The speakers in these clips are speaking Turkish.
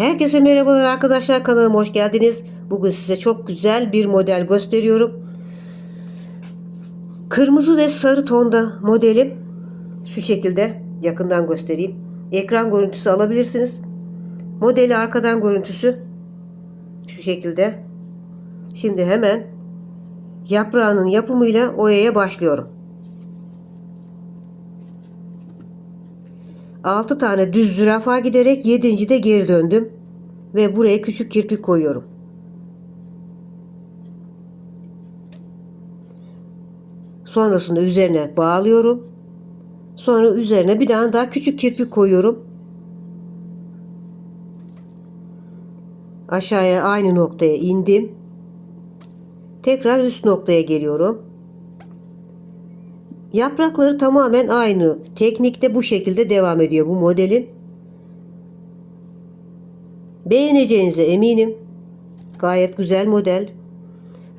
Herkese merhabalar arkadaşlar kanalıma hoş geldiniz. Bugün size çok güzel bir model gösteriyorum. Kırmızı ve sarı tonda modelim şu şekilde yakından göstereyim. Ekran görüntüsü alabilirsiniz. Modeli arkadan görüntüsü şu şekilde. Şimdi hemen yaprağının yapımıyla oyaya başlıyorum. 6 tane düz zürafa giderek 7. de geri döndüm. Ve buraya küçük kirpik koyuyorum. Sonrasında üzerine bağlıyorum. Sonra üzerine bir tane daha küçük kirpik koyuyorum. Aşağıya aynı noktaya indim. Tekrar üst noktaya geliyorum. Yaprakları tamamen aynı. Teknikte bu şekilde devam ediyor bu modelin. Beğeneceğinize eminim. Gayet güzel model.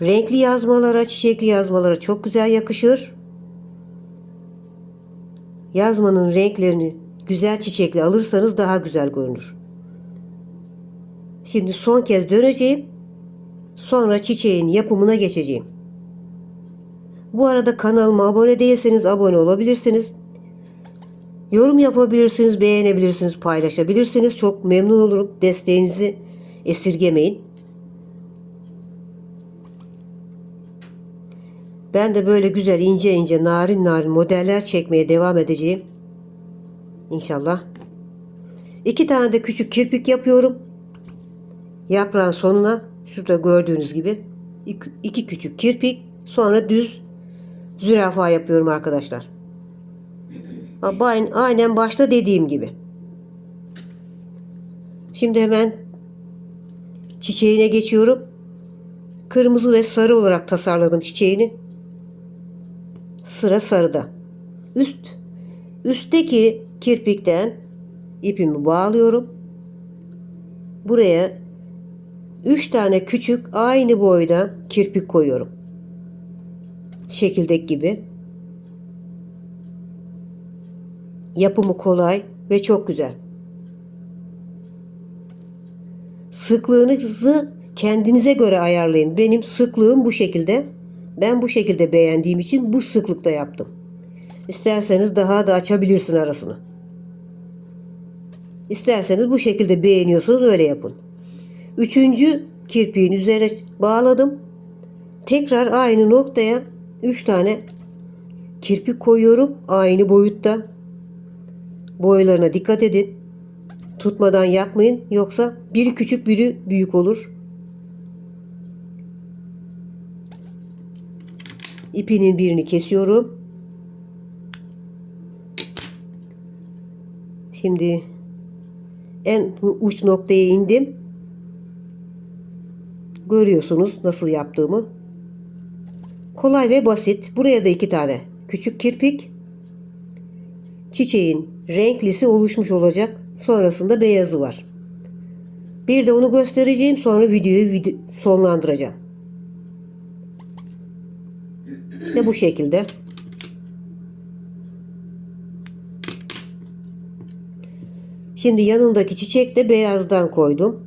Renkli yazmalara, çiçekli yazmalara çok güzel yakışır. Yazmanın renklerini güzel çiçekli alırsanız daha güzel görünür. Şimdi son kez döneceğim. Sonra çiçeğin yapımına geçeceğim. Bu arada kanalıma abone değilseniz abone olabilirsiniz. Yorum yapabilirsiniz, beğenebilirsiniz, paylaşabilirsiniz. Çok memnun olurum. Desteğinizi esirgemeyin. Ben de böyle güzel ince ince narin narin modeller çekmeye devam edeceğim. İnşallah. İki tane de küçük kirpik yapıyorum. Yaprağın sonuna şurada gördüğünüz gibi iki, küçük kirpik sonra düz zürafa yapıyorum arkadaşlar. Aynen başta dediğim gibi. Şimdi hemen çiçeğine geçiyorum. Kırmızı ve sarı olarak tasarladım çiçeğini. Sıra sarıda. Üst üstteki kirpikten ipimi bağlıyorum. Buraya 3 tane küçük aynı boyda kirpik koyuyorum. Şekildeki gibi. Yapımı kolay ve çok güzel. Sıklığınızı kendinize göre ayarlayın. Benim sıklığım bu şekilde. Ben bu şekilde beğendiğim için bu sıklıkta yaptım. İsterseniz daha da açabilirsin arasını. İsterseniz bu şekilde beğeniyorsunuz öyle yapın. Üçüncü kirpiğin üzerine bağladım. Tekrar aynı noktaya 3 tane kirpik koyuyorum. Aynı boyutta. Boylarına dikkat edin. Tutmadan yapmayın. Yoksa biri küçük biri büyük olur. İpinin birini kesiyorum. Şimdi en uç noktaya indim. Görüyorsunuz nasıl yaptığımı. Kolay ve basit. Buraya da iki tane küçük kirpik. Çiçeğin renklisi oluşmuş olacak. Sonrasında beyazı var. Bir de onu göstereceğim. Sonra videoyu vid sonlandıracağım. İşte bu şekilde. Şimdi yanındaki çiçek de beyazdan koydum.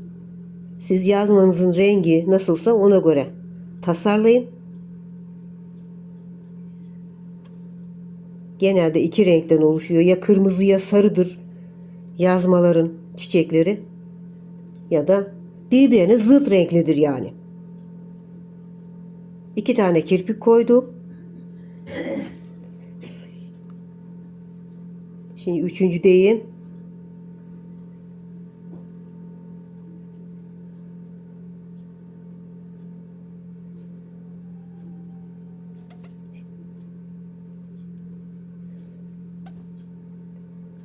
Siz yazmanızın rengi nasılsa ona göre tasarlayın. Genelde iki renkten oluşuyor. Ya kırmızı ya sarıdır yazmaların çiçekleri. Ya da birbirine zıt renklidir yani. İki tane kirpik koydum. Şimdi üçüncü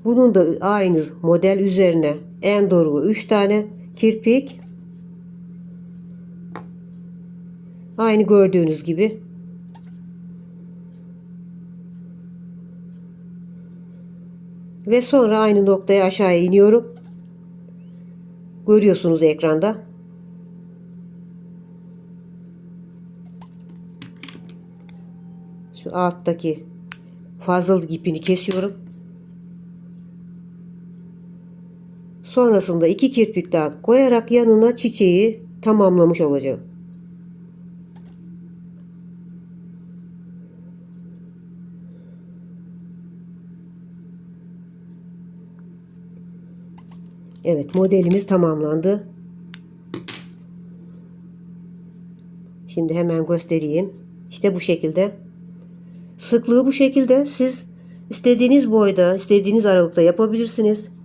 Bunun da aynı model üzerine en doğru 3 tane kirpik. Aynı gördüğünüz gibi. Ve sonra aynı noktaya aşağıya iniyorum. Görüyorsunuz ekranda. Şu alttaki fazlalık ipini kesiyorum. Sonrasında iki kirpik daha koyarak yanına çiçeği tamamlamış olacağım. Evet modelimiz tamamlandı. Şimdi hemen göstereyim. İşte bu şekilde. Sıklığı bu şekilde. Siz istediğiniz boyda, istediğiniz aralıkta yapabilirsiniz.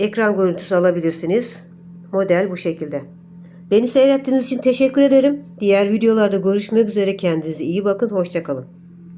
Ekran görüntüsü alabilirsiniz. Model bu şekilde. Beni seyrettiğiniz için teşekkür ederim. Diğer videolarda görüşmek üzere. Kendinize iyi bakın. Hoşçakalın.